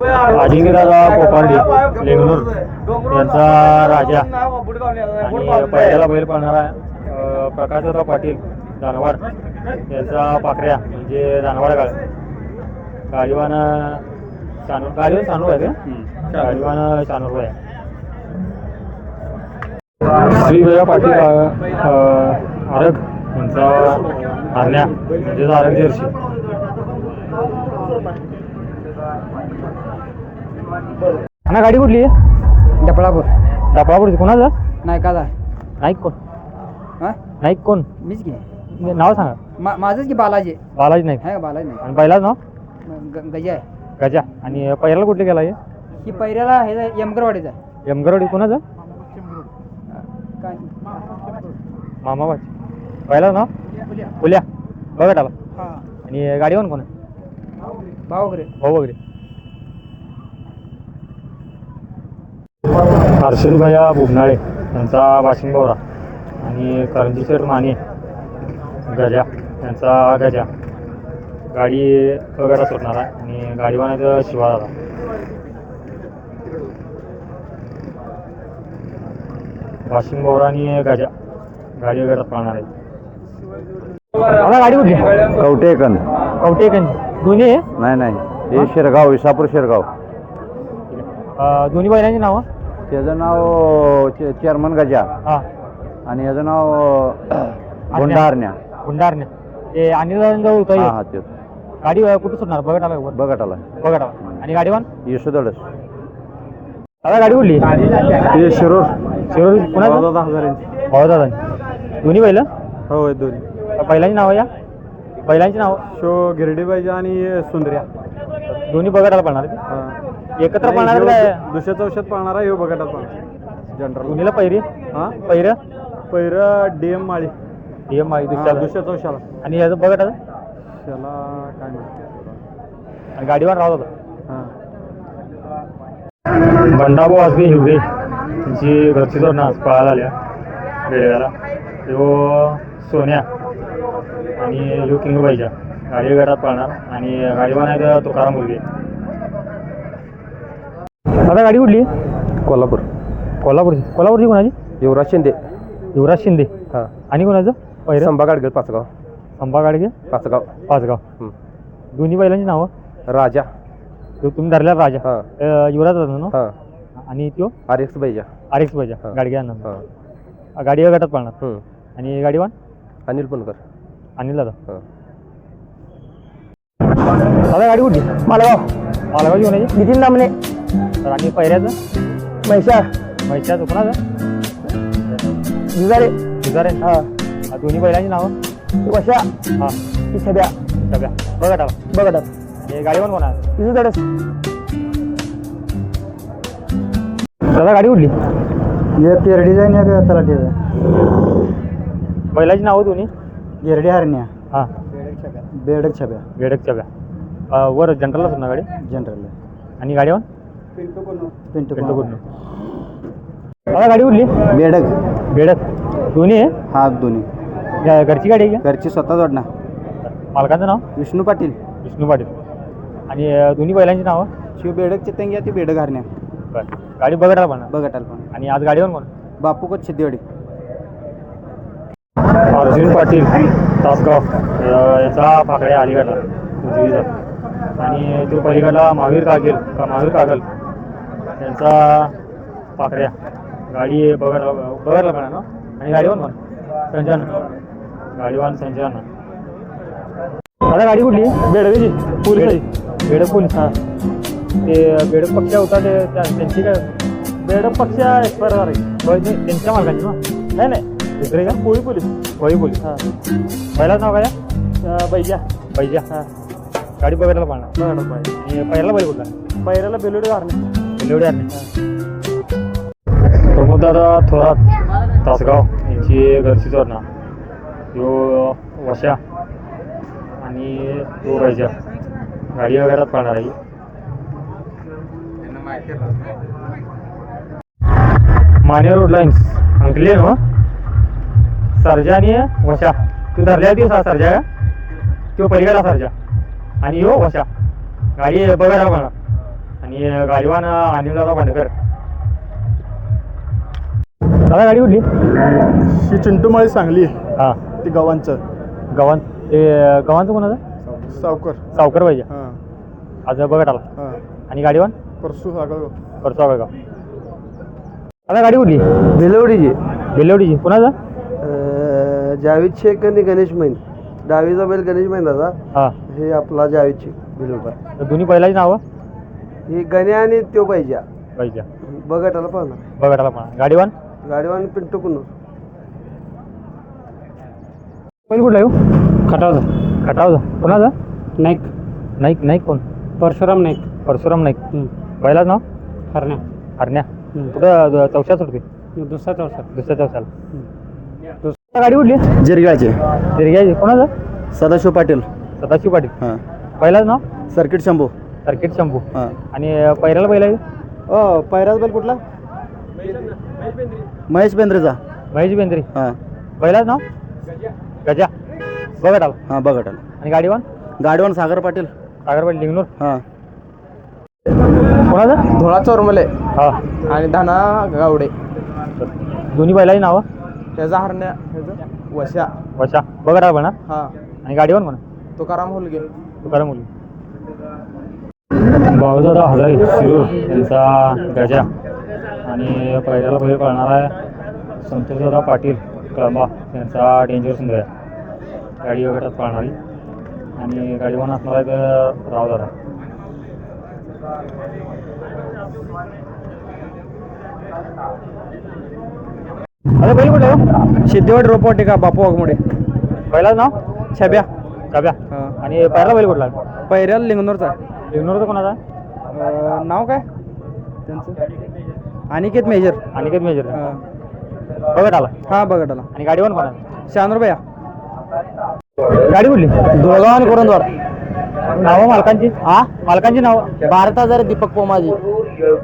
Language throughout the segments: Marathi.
अजिंक्यदादा कोपार्डे लेंगनूर यांचा राजा. आणि पहिल्याला बैल पाळणारा अं, प्रकाशदादा पाटील दानवाड यांचा पाकऱ्या म्हणजे दानवाड गाळ. गाडीवान शानूर गाडीवान शानूर आहे का? गाडीवान शानूर आहे. श्रीभया पाटील आरग यांचा हरण्या म्हणजेच आरग जर्सी. ना गाडी कुठली डपळापूर. डपळापूरची कोणाचं? नाही का नाईक कोण? हा? नाईक कोण? मीच की. म्हणजे नाव सांगा. मा माझंच की बालाजी. बालाजी नाईक. आहे का बालाजी नाही आणि पहिलाच नाव? गजा आहे. गजा. आणि पहिल्याला कुठले गेला हे? ही पैऱ्याला हे यमगरवाडीचा आहे. यमगरवाडी कोणाचं? मामा बाची पहिलाच नाव? फुल्या बघा आला आणि गाडीवर कोण आहे? भाऊ वगैरे. भाऊ वगैरे. हर्षलभया बुबनाळे यांचा वाशिंग गौरा आणि करंजीशेर माने गजा यांचा गजा. गाडी वगैरे सुटणार आहे आणि गाडीवानाचं शिवादादा वाशिंग गौरा आणि गजा. गाडी वगैरे पाळणार आहे मला गाडी कुठली? कवटेकन कवटे दोन्ही? आहे नाही नाही. हे शिरगाव विसापूर शिरगाव. अं, दोन्ही बैलांची नावं? त्याचं नाव चे- चेअरमन गजा. हां. आणि याचं नाव गुंडारण्या. गुंडारण्या. ते अनिल जवळ होतं हा हे. हा ते गाडी अं, कुठं सुटणार? बघत आला वर बघत आला बघत आला आणि गाडीवान? यशोदडस दादा गाडी कुठली? ते शिरूर. शिरोर कुणाचं? हजारांची भाऊ दादा दोन्ही बैल? हो दोन्ही. बैलांची नावं या? बैलांची नावं? शो गिरडी पाहिजे आणि सुंदर्या. दोन्ही बघत आला पडणार? एकत्र पडणार काय? दुसऱ्याचं औषध पाळणारा हे बघत पाळणार जनरल दोन्हीला पैरी? हा? पैर? पहिलं डी एम माळी हे माहिती दुसऱ्या दुसऱ्याचं औषध. आणि याचं बघत आलं त्याला काय म्हणतात आणि गाडीवर राहत होता हां. बंडाभाऊ आजबे हिवरे त्यांची घरची धोरणं आज पळायला आल्या बेळगाला तो सोन्या आणि यो किंग पाहिजे गाडी गटात पळणार आणि गाडीवान आहे तर तुकाराम मुलगी आता गाडी कुठली? कोल्हापूर. कोल्हापूरची कोल्हापूरची कोणाची? युवराज शिंदे. युवराज शिंदे. हां. आणि कोणाचं? पहिलं संभा गाडगेळ पाचगाव. संभा गाडगे पाचगाव. पाचगाव. हं. दोन्ही बैलांची नावं? राजा. तो तुम्ही धरल्या राजा. हां. अं, युवराज होता ना हां. आणि तो? आर एक्स बैजा. आर एक्स पाहिजे हां. गाडगे आणणार हां. गाडी गटात पळणार. हं. आणि गाडीवान अनिल पुणकर. अनिल दादा. हां. दादा गाडी कुठली? मालगाव. मालगाव घेऊन यायची नितीन दामले तर आणि पहिऱ्याचं म्हैसा मैच्याचं कोणाचं जुजारे तुझा रे हा दोन्ही बैलांची नावं? वशा. हां. ती छब्या सगळ्या बघा टाका बघत आणि गाडीवान कोण आहे तिचं दडस दादा गाडी हे तेरडी जाईन या तलाठी बैलाची नावं दोन्ही? गिरडी हरण्या. हां. बेडक छब्या. बेडक सगळ्या वर जनरलला सुटणार गाडी? जनरल आणि गाडीवान पिंटू पिंटू कुठून दादा गाडी कुठली बेडक. बेडक. दोन्ही आहे? हा दोन्ही. घरची गाडी आहे घरची स्वतः जोडणार का मालकाचं नाव? विष्णू पाटील. विष्णू पाटील. आणि अं, दोन्ही बैलांची नावं? शिव बेडकची तंगी ती बेडक हरण्या. बरं. गाडी बघायला पाहणार. बघत पण आणि आज गाडीवर कोण बापू कोच सिद्धेवाडी. अर्जुन पाटील तासगाव. अं, याचा फाकड्या अलीगडला. उजवीचा आणि तो पलीकडला महावीर कागेल का महावीर कागल. यांचा पाकड्या गाडी बघायला बघायला म्हणा ना आणि कोण संजन. गाडीवान संजन. आता गाडी कुठली? बेडवेची पोलीस बेडक पोलीस हां. ते बेडक पक्ष होता ते त्या- त्यांची काय? बेडक पक्ष एक्सपायर झाला. त्यांच्या मालकाची ना? नाही नाही. दुसरे का? कोळी पोलीस कोळी पोलीस हां. पहिलाच नाव काय बैजा. बैजा. हां. गाडी बघायला पाहणार. बघायला पाहिजे. आणि पहिला बैल कुठला? पहिल्याला बेलोडी घालणे बेलोडी घालणे प्रमोददादा थोरात तासगाव यांची घरची चोरणा यो वशा आणि तो गाडी वगैरे पाहणार आहे. Mane road lines. अंकली आहे ना सर्जा आणि वशा तू धरल्या ती सा सर्जा का? तो पलीकडला सर्जा. आणि यो वशा गाडी बघायला म्हणा आणि गाडीवान अनिलदादा भांडेकर दादा गाडी कुठली? ही चिंटूमाळी सांगली. हां. ती गव्हांचं गव्हाण ते गव्हाणचं कोणाचं सावकर. सावकर पाहिजे. हां. आज बघत आला हां. आणि गाडीवान? परसू सागर करतो बघा आता गाडी कुठली? भिलवडीची बेलवडीची. कोणाचं? जावेद शेख आणि गणेश मैन. डावीचा बैल गणेश मैंदाचा हां. हे आपला जावेद शेख भिलवडा तर दोन्ही पहिलाची नावं? ही गण्या आणि त्यो पाहिजे पाहिजे बघटाला पाहणार. बघत आला पण गाडीवान? गाडीवान पिंटू कुन्नूर. पहिलं कुठला येऊ खटावचा. खटावचा. कोणाचा? नाईक. नाईक नाईक कोण? परशुराम नाईक. परशुराम नाईक. पहिलाच नाव? हरण्या. हरण्या. कुठं द- चौशात सुटते दुसरा चौसा दुसऱ्या चौशाला दुसऱ्या गाडी कुठली? जिरगाळचे. दिरग्याची कोणाचं? सदाशिव पाटील. सदाशिव पाटील. हां. पहिलाच नाव? सर्किट शंभू. सर्किट शंभू. हां. आणि पहिल्याला पहिला ओ पैराज बैल कुठला? महेश बेंद्रेचा. महेश बेंद्री. हां. पहिलाच नाव? गजा. बघत आला हां बघटाला आणि गाडीवान गाडीवान सागर पाटील. सागर पाटील लिंगनूर? हां. कोणाचं? धोळा चोरमले. हा. आणि धाना गावडे. दोन्ही बैलाची नावं? त्याचा हरण्या वशा. वशा. बघत आला म्हणा हां? आणि गाडीवान म्हणा तुकाराम होलगे. तुकारा मुली भाऊदादा हजारे शिरूर यांचा गजा. आणि पहिल्याला पहिले पळणार आहे संतोषदादा पाटील कळंबा यांचा डेंजर सुंदर गाडी वगैरे पळणारी. आणि गाडीवान असणार आहे रावदादा. अरे पहिले कुठले हो? सिद्धेवाडी रोपवाटिका बापू वाघमोडे. पहिलाच नाव? छब्या. चाब्या आणि पहिला बैल कुठला पैऱ्याला लिंगनूरचा लिग्नोरचा कोणाचा अं, नाव काय? त्यांचं? अनिकेत मेजर. अनिकेत मेजर. बघत आला? हा बघटाला आणि गाडीवर कोणा शहानूर भैया. गाडी कुठली? धुळगाव आणि कोरंदवाड. नावं मालकांची? हा? मालकांची नावं? भारत हजार दीपक पोमाजी.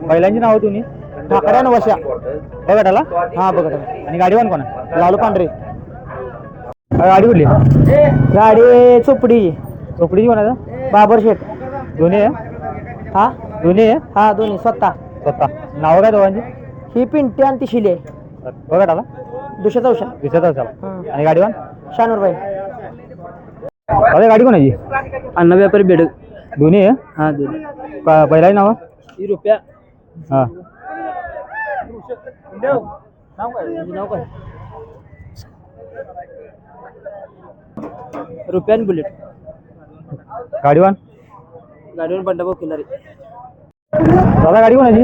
बैलांची नावं तुम्ही ठाकऱ्यान वशा. बघत आला? हा बघटाला आणि गाडीवर कोणा लालू पांढरे. गाडी कुठली? गाडी चोपडी. चोपडीची कोणाचा? बाबर शेठ. दोन्ही आहे? हा? दोन्ही आहे? हा दोन्ही. स्वतः. स्वतः. नावं काय दोघांची? ही पिंटी आणि ती शिले. बघत आला दुसऱ्या चौशा दिसत चला आणि गाडीवर शहानूर भाई अरे गाडी कोणाची अन्न व्यापारी बेडक. दोन्ही आहे? हा दोन्ही. का- बैलाची नावं? ही रुपया. हां. नाव काय रुपया आणि बुलेट. गाडीवर गाडीवर बंडाभाऊ किल्लारी दादा गाडी कोणाची?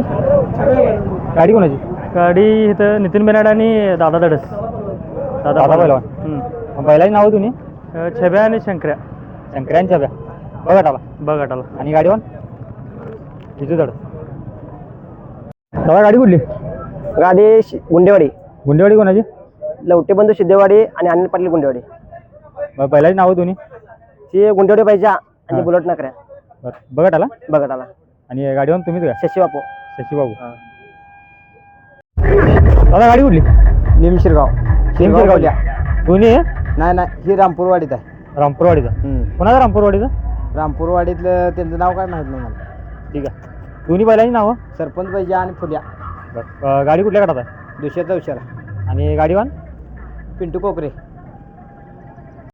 गाडी कोणाची? गाडी इथं नितीन बेनाड आणि दादा दडस. दादा पहिलवान. बैलाची नावं तुम्ही? छब्या आणि शंकर्या शंकरांच्या ब्या बघत आला बघाटाला आणि गाडीवर विजू धड दादा गाडी कुठली? गाडी गुंडेवाडी. गुंडेवाडी कोणाची? लवटेबंधू सिद्धेवाडी आणि अनिल पाटील गुंडेवाडी. मग नावं दोन्ही ती गुंडेवाडी पाहिजे. आणि बुलेट नकऱ्या. बरं. बघत आला बघाटाला. आणि गाडीवर तुम्हीच का? शशी बापू शशीबाबू दादा गाडी कुठली? निम शिरगाव शिरगावच्या. दोन्ही आहे? नाही नाही ही रामपूरवाडीत आहे. रामपूरवाडीचा. कोणाचा रामपूरवाडीचा? रामपूरवाडीतलं त्यांचं नाव काय माहीत नाही मला. ठीक आहे. दोन्ही बैलांची नावं? सरपंच पाहिजे आणि फुल्या. बरं. अं, गाडी कुठल्या गटात आहे? दुसऱ्याचा विचार आणि गाडीवान? पिंटू कोकरे.